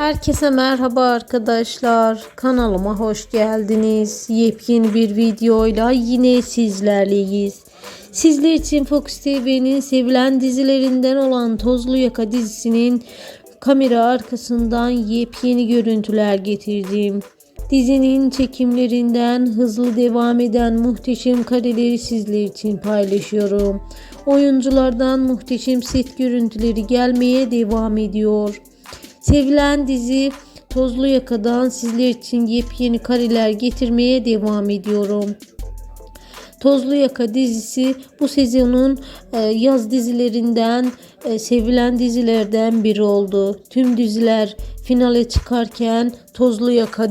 Herkese merhaba arkadaşlar. Kanalıma hoş geldiniz. Yepyeni bir videoyla yine sizlerleyiz. Sizler için Fox TV'nin sevilen dizilerinden olan Tozlu Yaka dizisinin kamera arkasından yepyeni görüntüler getirdim. Dizinin çekimlerinden hızlı devam eden muhteşem kareleri sizler için paylaşıyorum. Oyunculardan muhteşem set görüntüleri gelmeye devam ediyor. Sevilen dizi Tozlu Yaka'dan sizler için yepyeni kareler getirmeye devam ediyorum. Tozlu Yaka dizisi bu sezonun e, yaz dizilerinden e, sevilen dizilerden biri oldu. Tüm diziler finale çıkarken Tozlu Yaka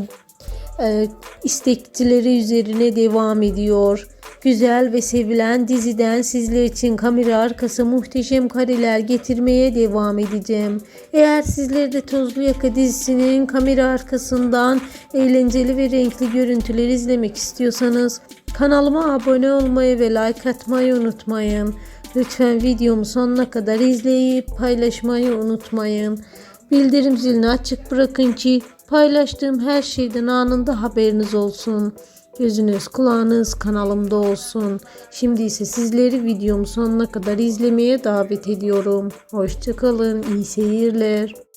istekçileri üzerine devam ediyor. Güzel ve sevilen diziden sizler için kamera arkası muhteşem kareler getirmeye devam edeceğim. Eğer sizler de Tozlu Yaka dizisinin kamera arkasından eğlenceli ve renkli görüntüler izlemek istiyorsanız kanalıma abone olmayı ve like atmayı unutmayın. Lütfen videomu sonuna kadar izleyip paylaşmayı unutmayın. Bildirim zilini açık bırakın ki paylaştığım her şeyden anında haberiniz olsun. Gözünüz kulağınız kanalımda olsun. Şimdi ise sizleri videomu sonuna kadar izlemeye davet ediyorum. Hoşçakalın, iyi seyirler.